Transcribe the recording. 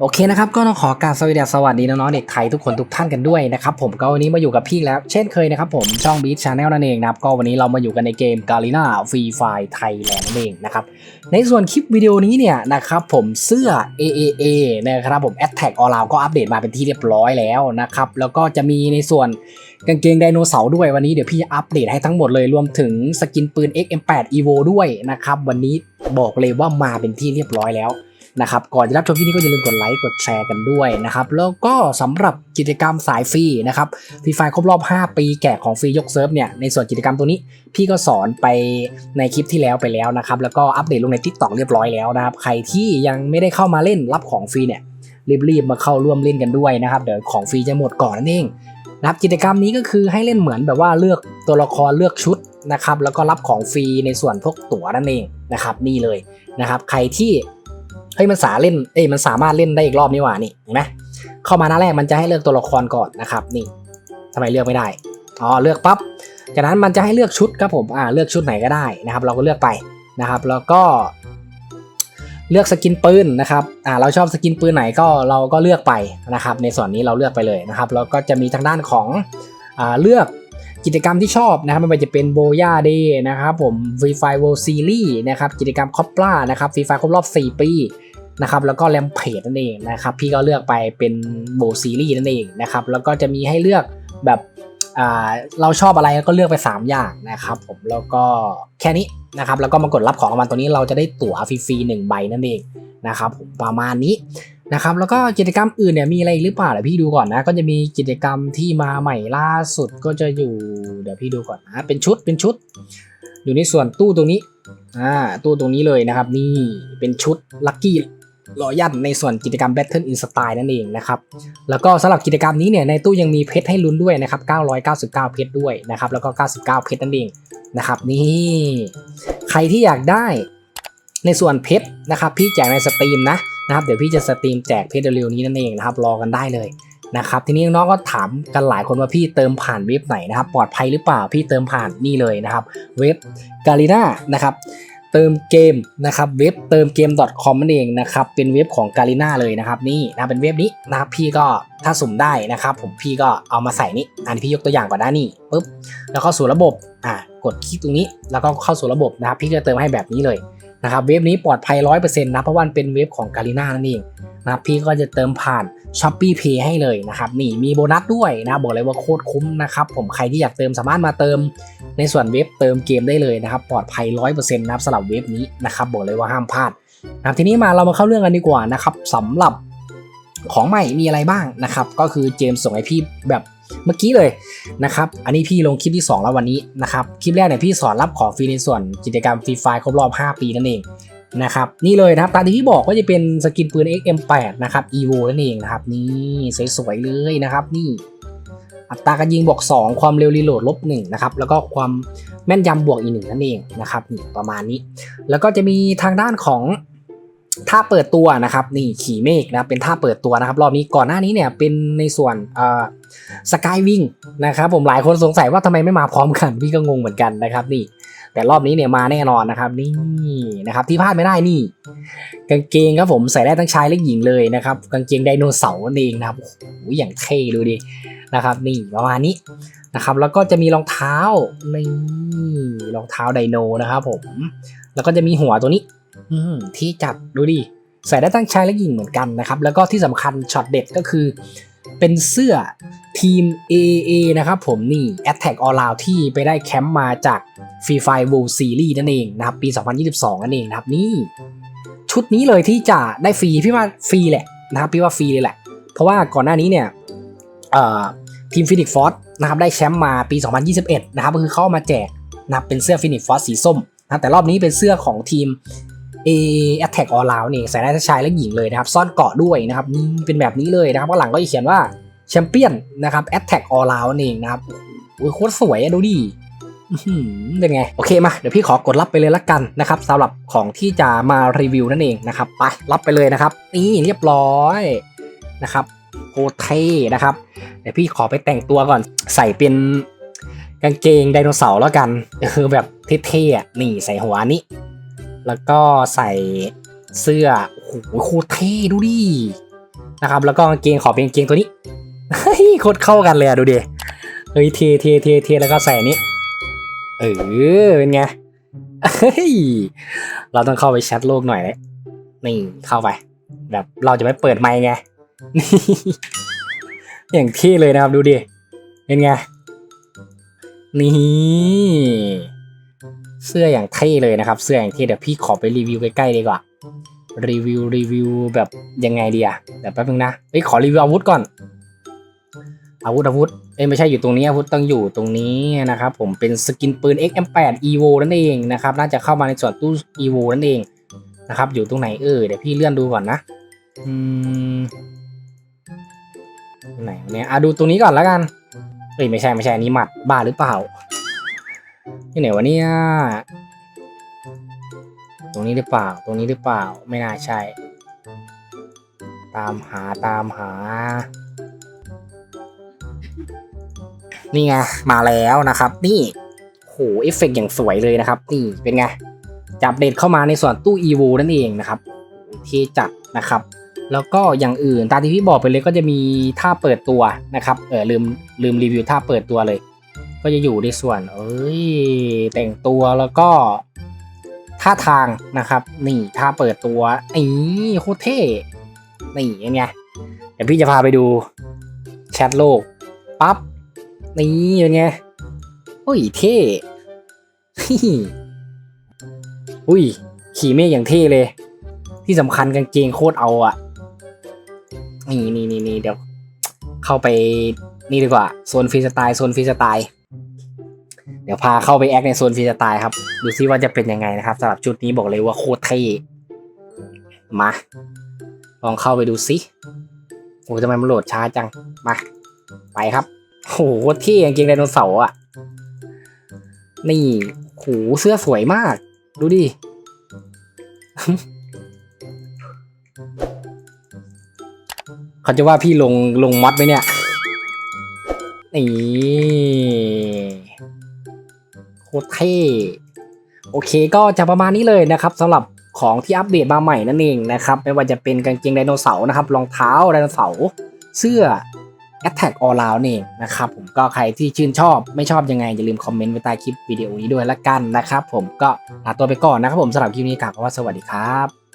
โอเคนะครับก็ต้องขอกรารสวัสดีสวัสดีน้องๆเด็กไทยทุกคนทุกท่านกันด้วยนะครับผมก็วันนี้มาอยู่กับพี่แล้วเช่นเคยนะครับผมช่อง Beat Channel นั่นเองนะครับก็วันนี้เรามาอยู่กันในเกม g a r i n a Free Fire Thailand นั่นเองนะครับในส่วนคลิปวิดีโอนี้เนี่ยนะครับผมเสื้อ AAA นะครับผม Attack All Out ก็อัปเดตมาเป็นที่เรียบร้อยแล้วนะครับแล้วก็จะมีในส่วนกางเกงไดโนเสาร์ด้วยวันนี้เดี๋ยวพี่จะอัปเดตให้ทั้งหมดเลยรวมถึงสกินปืน XM8 Evo ด้วยนะครับวันนี้บอกเลยว่ามาเป็นที่เรียบร้อยแล้ว นะครับก่อนจะรับชมที่นี้ก็อย่าลืมกดไลค์กดแชร์กันด้วยนะครับแล้วก็สำหรับกิจกรรมสายฟรีนะครับฟรีไฟครบรอบ 5 ปีแกะของฟรียกเซิร์ฟเนี่ยในส่วนกิจกรรมตัวนี้ พี่ก็สอนไปในคลิปที่แล้วไปแล้วนะครับแล้วก็อัปเดตลงใน t ิ k t o k เรียบร้อยแล้วนะครับใครที่ยังไม่ได้เข้ามาเล่นรับของฟรีเนี่ยรีบๆมาเข้าร่วมเล่นกันด้วยนะครับเดี๋ยวของฟรีจะหมดก่อนนั่นเองนะครับกิจกรรมนี้ก็คือให้เล่นเหมือนแบบว่าเลือกตัวละครเลือกชุดนะครับแล้วก็รับของฟรีในส่วนพวกตั๋วนั่นเองนะครับนี่เลยนะครับใครที่ เฮ้ยมันสาเล่นเอ้ยมันสามารถเล่นได้อีกรอบนี่หว่านี่เห็นไหมเข้ามาหน้าแรกมันจะให้เลือกตัวละครก่อนนะครับนี่ทำไมเลือกไม่ได้อ๋อเลือกปั๊บจากนั้นมันจะให้เลือกชุดครับผมอ่าเลือกชุดไหนก็ได้นะครับ เราก็เลือกไปนะครับ แล้วก็ เลือกสกินปืนนะครับอ่าเราชอบสกินปืนไหนก็เราก็เลือกไปนะครับ ในส่วนนี้เราเลือกไปเลยนะครับแล้วก็จะมีทางด้านของอ่าเลือกกิจกรรมที่ชอบนะครับไม่ว่าจะเป็นโบย่าเดย์นะครับผมฟรีไฟเวิลด์ซีรีส์นะครับกิจกรรมคอปปลานะครับฟรีไฟครบรอบ 4 ปี นะครับแล้วก็แรมเพจนั่นเองนะครับพี่ก็เลือกไปเป็นโบซีรีส์นั่นเองนะครับแล้วก็จะมีให้เลือกแบบเราชอบอะไรก็เลือกไป 3 อย่างนะครับผมแล้วก็แค่นี้นะครับแล้วก็มากดรับของรางวัลตัวนี้เราจะได้ตั๋วฟรีๆหนึ่งใบนั่นเองนะครับผมประมาณนี้นะครับแล้วก็กิจกรรมอื่นเนี่ยมีอะไรอีกหรือเปล่าเดี๋ยวพี่ดูก่อนนะก็จะมีกิจกรรมที่มาใหม่ล่าสุดก็จะอยู่เดี๋ยวพี่ดูก่อนนะเป็นชุดเป็นชุด อยู่ในส่วนตู้ตรงนี้อ่าตู้ตรงนี้เลยนะครับ นี่เป็นชุดลัคกี้ รอยันในส่วนกิจกรรม Battle in Style นั่นเองนะครับ แล้วก็สำหรับกิจกรรมนี้เนี่ยในตู้ยังมีเพชรให้ลุ้นด้วยนะครับ 999 เพชรด้วยนะครับ แล้วก็ 99 เพชรนั่นเองนะครับนี่ใครที่อยากได้ในส่วนเพชรนะครับ พี่แจกในสตรีมนะนะครับเดี๋ยวพี่จะสตรีมแจกเพจเร็วๆนี้นั่นเองนะครับรอกันได้เลยนะครับทีนี้น้องก็ถามกันหลายคนว่าพี่เติมผ่านเว็บไหนนะครับ ปลอดภัยหรือเปล่าพี่เติมผ่านนี่เลยนะครับ เว็บกาลิน่านะครับ เติมเกมนะครับเว็บเติมเกม .com นั่นเองนะครับเป็นเว็บของกาลิน่าเลยนะครับนี่นะเป็นเว็บนี้นะครับพี่ก็ถ้าสุ่มได้นะครับผมพี่ก็เอามาใส่นี่อันนี้พี่ยกตัวอย่างก่อนนะนี่ปุ๊บแล้วเข้าสู่ระบบอะกดคลิกตรงนี้แล้วก็เข้าสู่ระบบนะครับพี่จะเติมให้แบบนี้เลยนะครับเว็บนี้ปลอดภัย 100%นะเพราะว่ามันเป็นเว็บของกาลินานั่นเองนะครับพี่ก็จะเติมผ่าน s h o p e e Pay ให้เลยนะครับนี่มีโบนัสด้วยนะบอกเลยว่าโคตรคุ้มนะครับผมใครที่อยากเติมสามารถมาเติมในส่วนเว็บเติมเกมได้เลยนะครับปลอดภัย 100%นะครับสำหรับเว็บนี้นะครับบอกเลยว่าห้ามพลาดนะทีนี้มาเรามาเข้าเรื่องกันดีกว่านะครับสำหรับของใหม่มีอะไรบ้างนะครับก็คือเจมส์ส่งให้พี่แบบเมื่อกี้เลยนะครับอันนี้พี่ลงคลิปที่ 2 แล้ววันนี้นะครับคลิปแรกเนี่ยพี่สอนรับของฟรีในส่วนกิจกรรมฟรีไฟครบรอบ 5 ปีนั่นเอง นะครับนี่เลยนะครับตามที่พี่บอกก็จะเป็นสกินปืน XM8 นะครับ EVO นั่นเองนะครับนี่สวยๆเลยนะครับนี่อัตราการยิงบวก 2 ความเร็วรีโหลดลบ1นะครับแล้วก็ความแม่นยำบวกอีกหนึ่งนั่นเองนะครับนี่ประมาณนี้ แล้วก็จะมีทางด้านของท่าเปิดตัวนะครับนี่ขี่เมฆนะเป็นท่าเปิดตัวนะครับรอบนี้ก่อนหน้านี้เนี่ยเป็นในส่วนสกายวิ่งนะครับผมหลายคนสงสัยว่าทำไมไม่มาพร้อมกันพี่ก็งงเหมือนกันนะครับนี่ แต่รอบนี้เนี่ยมาแน่นอนนะครับ นี่นะครับที่พลาดไม่ได้นี่ กางเกงครับผมใส่ได้ทั้งชายและหญิงเลยนะครับ กางเกงไดโนเสาร์นั่นเองนะครับโอ้โหอย่างเท่ดูดินะครับนี่ประมาณนี้นะครับ แล้วก็จะมีรองเท้านี่รองเท้าไดโนนะครับผม แล้วก็จะมีหัวตัวนี้ อืที่จับดูดิใส่ได้ทั้งชายและหญิงเหมือนกันนะครับ แล้วก็ที่สำคัญช็อตเด็ดก็คือ เป็นเสื้อทีม AA นะครับผมนี่ Attack All Out ที่ไปได้แคมป์มาจาก Free Fire World Series นั่นเองนะครับปี 2022 นั่นเองนะครับนี่ ชุดนี้เลยที่จะได้ฟรีพี่ว่าฟรีแหละนะครับพี่ว่าฟรีเลยแหละ เพราะว่าก่อนหน้านี้เนี่ยทีมฟินิกฟอร์นะครับได้แชมป์มาปี 2021 นะครับก็คือเข้ามาแจกนะครับเป็นเสื้อฟินิกฟอร์สีส้มนะแต่รอบนี้เป็นเสื้อของทีม A Attack All Out นี่ใส่ได้ทั้งชายและหญิงเลยนะครับ ซ่อนเกาะด้วยนะครับนี่เป็นแบบนี้เลยนะครับข้างหลังก็จะเขียนว่าแชมเปี้ยนนะครับ Attack All Out นั่นะครับโอ้ยโคตรสวยอะดูดิเป็นไง โอเคมา เดี๋ยวพี่ขอกดรับไปเลยละกันนะครับสำหรับของที่จะมารีวิวนั่นเองนะครับไปรับไปเลยนะครับ นี่เรียบร้อยนะครับโคเท่นะครับ เดี๋ยวพี่ขอไปแต่งตัวก่อนใส่เป็นกางเกงไดโนเสาร์แล้วกันคือแบบเท่ๆนี่ใส่หัวนี้ แล้วก็ใส่เสื้อโอ้โหโคตรเท่ดูดินะครับ แล้วก็กางเกงขอเป็นกางเกงตัวนี้เฮ้ยโคตรเข้ากันเลยอะดูดิเฮ้ยเทเทเทเทแล้วก็ใส่นนี้เออเป็นไงเฮ้ยเราต้องเข้าไปแชทโลกหน่อยเลยนี่เข้าไป แบบเราจะไม่เปิดไมค์ไงนี่อย่างที่เลยนะครับดูดิเป็นไงนี่ เสื้ออย่างเท่เลยนะครับ เสื้ออย่างเท่เดี๋ยวพี่ขอไปรีวิวใกล้ๆดีกว่า รีวิวรีวิวแบบยังไงดีอะเดี๋ยวแป๊บนึงนะเฮ้ยขอรีวิวอาวุธก่อน อาวุธอาวุธเอ้ยไม่ใช่อยู่ตรงนี้อาวุธต้องอยู่ตรงนี้นะครับผมเป็นสกินปืน XM8 Evo นั่นเองนะครับน่าจะเข้ามาในส่วนตู้ Evo นั่นเองนะครับอยู่ตรงไหนเออเดี๋ยวพี่เลื่อนดูก่อนนะอืมไหนวะเนี่ยอะดูตรงนี้ก่อนแล้วกันเอ้ยไม่ใช่ไม่ใช่อันนี้หมัดบ้าหรือเปล่า ที่ไหนวะเนี่ยตรงนี้หรือเปล่า ตรงนี้หรือเปล่า ไม่น่าใช่ ตามหาตามหา นี่ไง มาแล้วนะครับ นี่โหเอฟเฟกต์อย่างสวยเลยนะครับ นี่เป็นไง จับเด็ดเข้ามาในส่วนตู้ EVO นั่นเองนะครับที่จัดนะครับ แล้วก็อย่างอื่นตามที่พี่บอกไปเลยก็จะมีท่าเปิดตัวนะครับ เออลืมลืมรีวิวท่าเปิดตัวเลย ก็จะอยู่ในส่วนเอ้ยแต่งตัวแล้วก็ท่าทางนะครับ นี่ท่าเปิดตัวนี่โคตรเท่นี่เป็นไงเดี๋ยวพี่จะพาไปดูแชทโลกปั๊บนี่เป็นไงโอ้ยเท่อุ้ยขี่เมฆอย่างเท่เลย ที่สำคัญกางเกงโคตรเอาอะนี่นี่นี่นี่เดี๋ยว เข้าไปนี่ดีกว่าโซนฟรีสไตล์โซนฟรีสไตล์ เดี๋ยวพาเข้าไปแอคในโซนฟรีสไตล์ครับ ดูซิว่าจะเป็นยังไงนะครับสำหรับชุดนี้บอกเลยว่าโคตรเท่มา ลองเข้าไปดูซิโอ้ทำไมมันโหลดช้าจัง มา ไปครับโหโคตรเท่กางเกงไดโนเสาร์อะ นี่โหเสื้อสวยมาก ดูดิเขาจะว่าพี่ลงลงมอดไหมเนี่ยนี่ ตรเท่โอเคก็จะประมาณนี้เลยนะครับสำหรับของที่อัปเดตมาใหม่นั่นเองนะครับไม่ว่าจะเป็นกางเกงไดโนเสาร์นะครับรองเท้าไดโนเสาร์เสื้อ Attack All Round นี่เองนะครับผมก็ใครที่ชื่นชอบไม่ชอบยังไง อย่าลืมคอมเมนต์ไว้ใต้คลิปวิดีโอนี้ด้วยละกันนะครับผมก็ลาตัวไปก่อนนะครับผมสำหรับคลิปนี้กล่าวว่าสวัสดีครับ